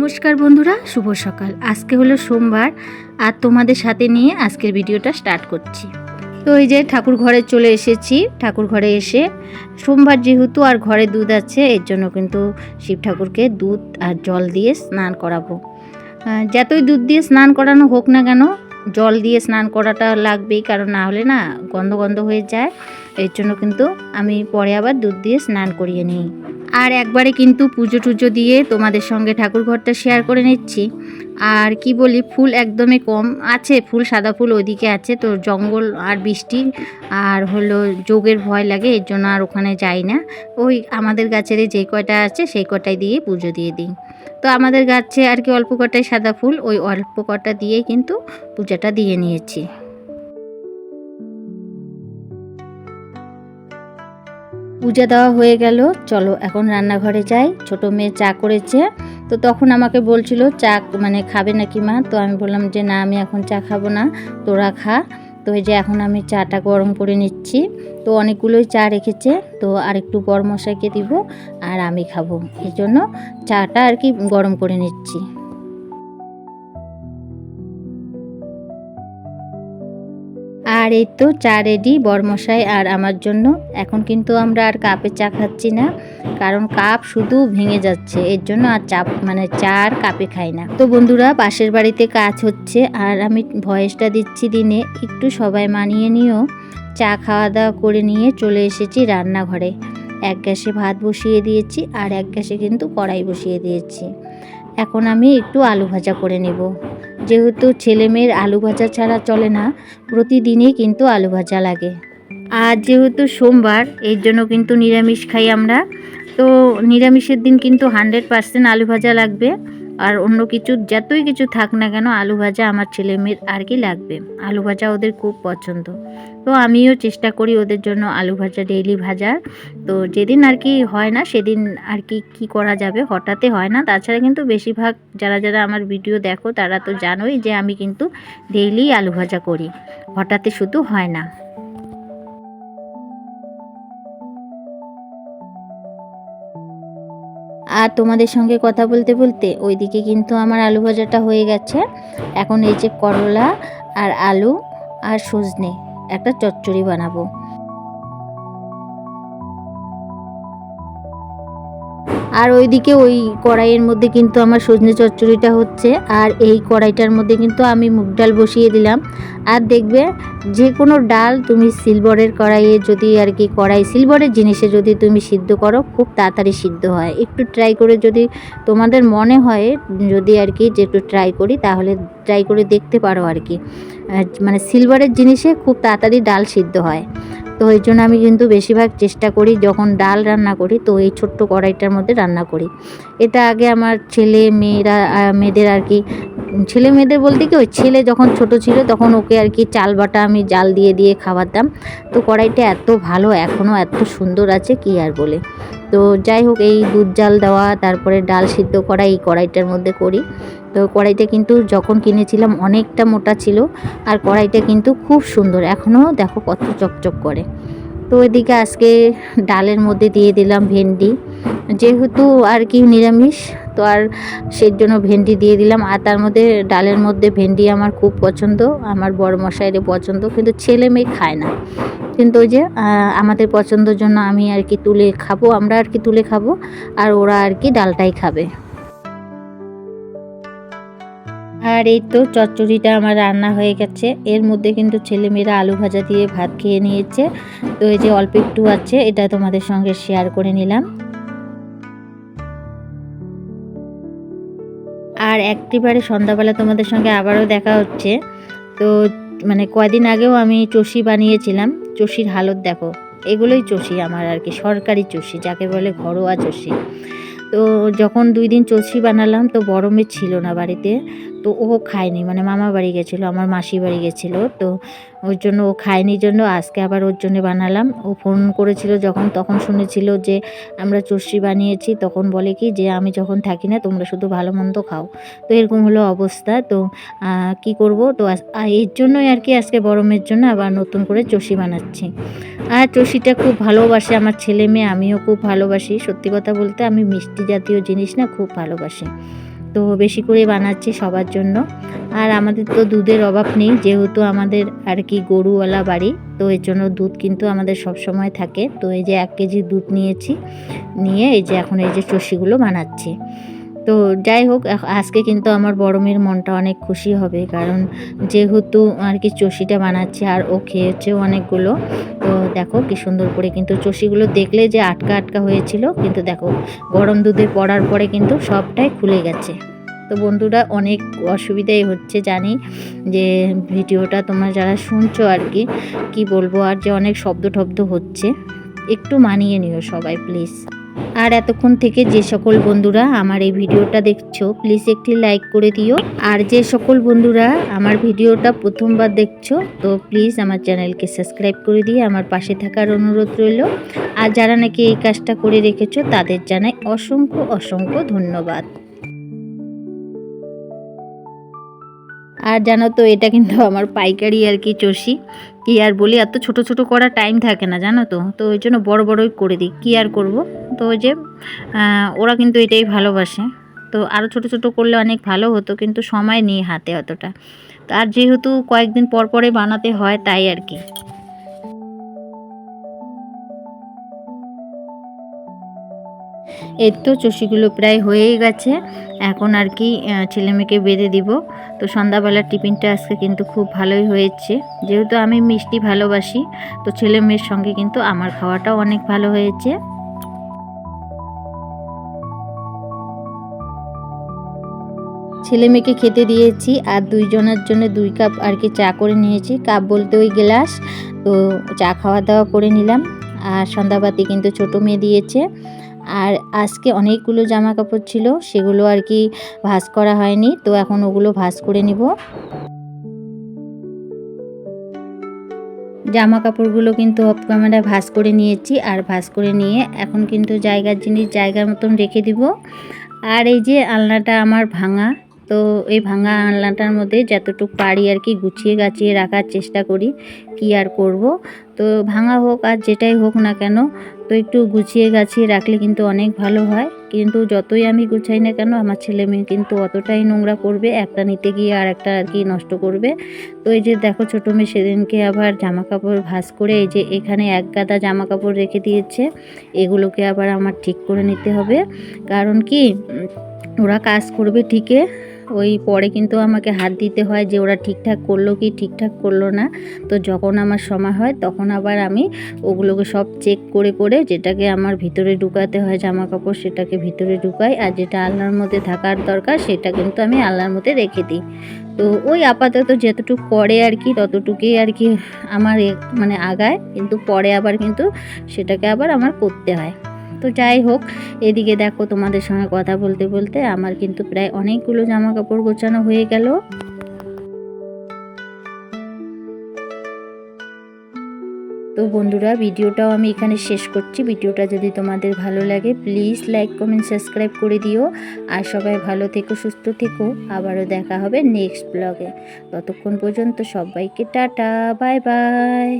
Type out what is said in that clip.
নমস্কার বন্ধুরা, শুভ সকাল। আজকে হলো সোমবার আর তোমাদের সাথে নিয়ে আজকের ভিডিওটা স্টার্ট করছি। তো এই যে ঠাকুর ঘরে চলে এসেছি, ঠাকুর ঘরে এসে সোমবার যেহেতু আর ঘরে দুধ আছে, এর জন্য কিন্তু শিব ঠাকুরকে দুধ আর জল দিয়ে স্নান করাবো। যতই দুধ দিয়ে স্নান করানো হোক না কেন, জল দিয়ে স্নান করাটা লাগবেই, কারণ না হলে না গন্ধ গন্ধ হয়ে যায়। এর জন্য কিন্তু আমি পরে আবার দুধ দিয়ে স্নান করিয়ে নিই। আর একবারে কিন্তু পুজো টুজো দিয়ে তোমাদের সঙ্গে ঠাকুর ঘরটা শেয়ার করে নিচ্ছি। আর কি বলি, ফুল একদমই কম আছে, ফুল, সাদা ফুল ওইদিকে আছে। তো জঙ্গল আর বৃষ্টি আর হলো যোগের ভয় লাগে, এর জন্য আর ওখানে যাই না। ওই আমাদের গাছের যে কয়টা আছে, সেই কটাই দিয়ে পুজো দিয়ে দিই। তো আমাদের গাছে আর কি অল্প কটাই সাদা ফুল, ওই অল্প কটা দিয়েই কিন্তু পূজাটা দিয়ে নিয়েছি। পূজা দেওয়া হয়ে গেল। চলো এখন রান্নাঘরে যাই। ছোট মেয়ে চা করেছে। তো তখন আমাকে বলছিল, চা মানে খাবে নাকি মা? তো আমি বললাম যে, না, আমি এখন চা খাব না, তোরা খা। তো এই যে এখন আমি চাটা গরম করে নিচ্ছি। তো অনেকগুলোই চা রেখেছে। তো আর একটু গরম মশাইকে দিব আর আমি খাব। এই জন্য চাটা আর কি গরম করে নিচ্ছি। আর এই তো চা রেডি বরমশাই আর আমার জন্য। এখন কিন্তু আমরা আর কাপে চা খাচ্ছি না, কারণ কাপ শুধু ভেঙে যাচ্ছে। এর জন্য আর চা মানে চা আর কাপে খাই না। তো বন্ধুরা, পাশের বাড়িতে কাজ হচ্ছে, আর আমি ভয়েসটা দিচ্ছি দিনে, একটু সবাই মানিয়ে নিয়েও চা খাওয়া দাওয়া করে নিয়ে চলে এসেছি রান্নাঘরে। এক গ্যাসে ভাত বসিয়ে দিয়েছি, আর এক গ্যাসে কিন্তু কড়াই বসিয়ে দিয়েছি। এখন আমি একটু আলু ভাজা করে নেব। যেহেতু ছেলেমেয়ের আলু ভাজা ছাড়া চলে না, প্রতিদিনই কিন্তু আলু ভাজা লাগে। আর যেহেতু সোমবার, এর জন্য কিন্তু নিরামিষ খাই আমরা। তো নিরামিষের দিন কিন্তু হান্ড্রেড পার্সেন্ট আলু ভাজা লাগবে। আর অন্য কিছু, যতই কিছু থাক না কেন আলু ভাজা আমার ছেলে মেয়ের আর কি লাগবে? আলু ভাজা ওদের খুব পছন্দ। তো আমিও চেষ্টা করি ওদের জন্য আলু ভাজা, ডেইলি ভাজার তো যেদিন আর কি হয় না, সেদিন আর কি কি করা যাবে? হঠাৎই হয় না। তাছাড়া কিন্তু বেশিরভাগ যারা যারা আমার ভিডিও দেখো, তারা তো জানোই যে আমি কিন্তু ডেইলি আলু ভাজা করি। হঠাৎই শুধু হয় না। আর তোমাদের সঙ্গে কথা বলতে বলতে ওইদিকে কিন্তু আমার আলু ভাজাটা হয়ে গেছে। এখন এই যে করলা আর আলু আর সজনে একটা চচ্চড়ি বানাবো। আর ওইদিকে ওই কড়াইয়ের মধ্যে কিন্তু আমার সজনে চচ্চড়িটা হচ্ছে, আর এই কড়াইটার মধ্যে কিন্তু আমি মুগ ডাল বসিয়ে দিলাম। আর দেখবে যে কোনো ডাল তুমি সিলভারের কড়াইয়ে যদি আর কি কড়াই সিলভারের জিনিসে যদি তুমি সিদ্ধ করো, খুব তাড়াতাড়ি সিদ্ধ হয়। একটু ট্রাই করে যদি তোমাদের মনে হয় যদি আর কি যে একটু ট্রাই করি, তাহলে ট্রাই করে দেখতে পারো আর কি। মানে সিলভারের জিনিসে খুব তাড়াতাড়ি ডাল সিদ্ধ হয়। তো এই জন্য আমি কিন্তু বেশিরভাগ চেষ্টা করি যখন ডাল রান্না করি, তো এই ছোট্ট কড়াইটার মধ্যে রান্না করি। এটা আগে আমার ছেলে, মেয়েরা মেয়েদের আর কি, ছেলে মেয়েদের বলতে কি ওই ছেলে যখন ছোট ছিল তখন ওকে আর কি চাল বাটা আমি জাল দিয়ে দিয়ে খাওয়াতাম। তো কড়াইটা এত ভালো, এখনও এত সুন্দর আছে কি আর বলে। তো যাই হোক, এই দুধ জাল দেওয়া, তারপরে ডাল সিদ্ধ করা, এই কড়াইটার মধ্যে করি। তো কড়াইটা কিন্তু যখন কিনেছিলাম, অনেকটা মোটা ছিল, আর কড়াইটা কিন্তু খুব সুন্দর। এখনও দেখো কত চকচক করে। তো এদিকে আজকে ডালের মধ্যে দিয়ে দিলাম ভেন্ডি। যেহেতু আর কি নিরামিষ, তো আর সেই জন্য ভেন্ডি দিয়ে দিলাম। আর তার মধ্যে, ডালের মধ্যে ভেন্ডি আমার খুব পছন্দ। আমার বড় মশাইয়ের পছন্দ, কিন্তু ছেলে মেয়ে খায় না। কিন্তু ওই যে আমাদের পছন্দের জন্য আমি আর কি তুলে খাব, আমরা আর কি তুলে খাব, আর ওরা আর কি ডালটাই খাবে। আর এই তো চচ্চড়িটা আমার রান্না হয়ে গেছে। এর মধ্যে কিন্তু ছেলেমেয়েরা আলু ভাজা দিয়ে ভাত খেয়ে নিয়েছে। তো এই যে অল্প একটু আছে, এটা তোমাদের সঙ্গে শেয়ার করে নিলাম। আর একটিবারে সন্ধ্যাবেলা তোমাদের সঙ্গে আবারও দেখা হচ্ছে। তো মানে কয়দিন আগেও আমি চষি বানিয়েছিলাম। চষির হালত দেখো, এগুলোই চষি আমার আর কি, সরকারি চষি, যাকে বলে ঘরোয়া চষি। তো যখন দুই দিন চষি বানালাম তো গরমে ছিল না বাড়িতে। তো ও খায়নি মানে মামা বাড়ি গেছিল, আমার মাসি বাড়ি গেছিল, তো ওর জন্য ও খায়নি জন্য আজকে আবার ওর জন্য বানালাম। ও ফোন করেছিল যখন, তখন শুনেছিল যে আমরা চষি বানিয়েছি, তখন বলে কি যে আমি যখন থাকি না তোমরা শুধু ভালো মন্দ খাও। তো এরকম হলো অবস্থা, তো কি করব? তো এর জন্যই আর কি আজকে গরমের জন্য আবার নতুন করে চষি বানাচ্ছি। আর চষিটা খুব ভালোবাসে আমার ছেলে মেয়ে, আমিও খুব ভালোবাসি। সত্যি কথা বলতে আমি মিষ্টি জাতীয় জিনিস না খুব ভালোবাসি। তো বেশি করে বানাচ্ছি সবার জন্য। আর আমাদের তো দুধের অভাব নেই, যেহেতু আমাদের আর কি গরুওয়ালা বাড়ি, তো এর জন্য দুধ কিন্তু আমাদের সব সময় থাকে। তো এই যে এক কেজি দুধ নিয়েছি, নিয়ে এই যে এখন এই যে চষিগুলো বানাচ্ছি। তো যাই হোক আজকে কিন্তু আমার বড় মেয়ের মনটা অনেক খুশি হবে, কারণ যেহেতু আর কি চষিটা বানাচ্ছে আর ও খেয়েছেও অনেকগুলো, তো দেখো কি সুন্দর করে কিন্তু চষিগুলো দেখলে যে আটকা আটকা হয়েছিল, কিন্তু দেখো গরম দুধে পড়ার পরে কিন্তু সবটাই খুলে গেছে। তো বন্ধুরা, অনেক অসুবিধাই হচ্ছে জানি যে ভিডিওটা তোমরা যারা শুনছো আর কি কি বলব আর যে অনেক শব্দ টব্দ হচ্ছে, একটু মানিয়ে নিও সবাই, প্লিজ। আর এতক্ষণ থেকে যে সকল বন্ধুরা আমার এই ভিডিওটা দেখছ প্লিজ একটি লাইক করে দিও। আর যে সকল বন্ধুরা আমার ভিডিওটা প্রথমবার দেখছ, তো প্লিজ আমার চ্যানেলকে সাবস্ক্রাইব করে দিয়ে আমার পাশে থাকার অনুরোধ রইল। আর যারা নাকি এই কাজটা করে রেখেছো, তাদের জানাই অসংখ্য অসংখ্য ধন্যবাদ। আর জানো তো, এটা কিন্তু আমার পাইকারি আর কি চষি। কি আর বলি, এত ছোট ছোট করা টাইম থাকে না, জানো তো। তো ওই জন্য বড় বড়ই করে দিই। কী আর করব? তো ওই যে ওরা কিন্তু এটাই ভালোবাসে। তো আরও ছোট ছোট করলে অনেক ভালো হতো, কিন্তু সময় নেই হাতে অতটা। তো আর যেহেতু কয়েকদিন পর পরে বানাতে হয়, তাই আর কি। এই তো চষিগুলো প্রায় হয়েই গেছে। এখন আর কি আহ, ছেলে মেয়েকে বেঁধে দিব। তো সন্ধ্যাবেলার টিফিনটা আজকে কিন্তু খুব ভালোই হয়েছে। যেহেতু আমি মিষ্টি ভালোবাসি তো ছেলে মেয়ের সঙ্গে কিন্তু আমার খাওয়াটাও অনেক ভালো হয়েছে। ছেলে মেয়েকে খেতে দিয়েছি আর দুইজনের জন্য দুই কাপ আর কি চা করে নিয়েছি। কাপ বলতে ওই গ্লাস। তো চা খাওয়া দাওয়া করে নিলাম। আর সন্ধ্যাবাতি কিন্তু ছোট মেয়ে দিয়েছে। আর আজকে অনেকগুলো জামা কাপড় ছিল, সেগুলো আর কি ভাঁজ করা হয়নি, তো এখন ওগুলো ভাঁজ করে নিব। জামা কাপড়গুলো কিন্তু অফ ক্যামেরায় ভাঁজ করে নিয়েছি, আর ভাঁজ করে নিয়ে এখন কিন্তু জায়গার জিনিস জায়গার মতন রেখে দিব। আর এই যে আলনাটা আমার ভাঙা, তো এই ভাঙা আলনাটার মধ্যে যতটুকু পারি আর কি গুছিয়ে গাছিয়ে রাখার চেষ্টা করি, কি আর করব। তো ভাঙা হোক আর যেটাই হোক না কেন তো একটু গুছিয়ে গাছিয়ে রাখলে কিন্তু অনেক ভালো হয়। কিন্তু যতই আমি গুছাই না কেন, আমার ছেলে মেয়ে কিন্তু অতটাই নোংরা করবে, একটা নিতে গিয়ে আর একটা আর কি নষ্ট করবে। তো এই যে দেখো ছোটো মেয়ে সেদিনকে আবার জামা কাপড় ভাঁজ করে এই যে এখানে এক গাদা জামা কাপড় রেখে দিয়েছে। এগুলোকে আবার আমার ঠিক করে নিতে হবে। কারণ কি ওরা কাজ করবে ঠিকই। ওই পরে কিন্তু আমাকে হাত দিতে হয় যে ওরা ঠিকঠাক করল কি ঠিকঠাক করল না। তো যখন আমার সময় হয় তখন আবার আমি ওগুলোকে সব চেক করে করে যেটাকে আমার ভিতরে ঢুকাতে হয় জামা কাপড় সেটাকে ভিতরে ঢুকাই আর যেটা আলনার মধ্যে থাকার দরকার সেটা কিন্তু আমি আলনার মধ্যে রেখে দিই। তো ওই আপাতত যতটুকু করে আর কি ততটুকুই আর কি আমার মানে আগায় কিন্তু পরে আবার কিন্তু সেটাকে আবার আমার করতে হয়। তো যাই হোক, এদিকে দেখো তোমাদের সঙ্গে কথা বলতে বলতে আমার কিন্তু প্রায় অনেকগুলো জামা কাপড় গোছানো হয়ে গেল। তো বন্ধুরা, ভিডিওটাও আমি এখানে শেষ করছি। ভিডিওটা যদি তোমাদের ভালো লাগে প্লিজ লাইক কমেন্ট সাবস্ক্রাইব করে দিও। আর সবাই ভালো থেকো, সুস্থ থেকো। আবারও দেখা হবে নেক্সট ব্লগে ততক্ষণ পর্যন্ত সবাইকে টাটা বাই বাই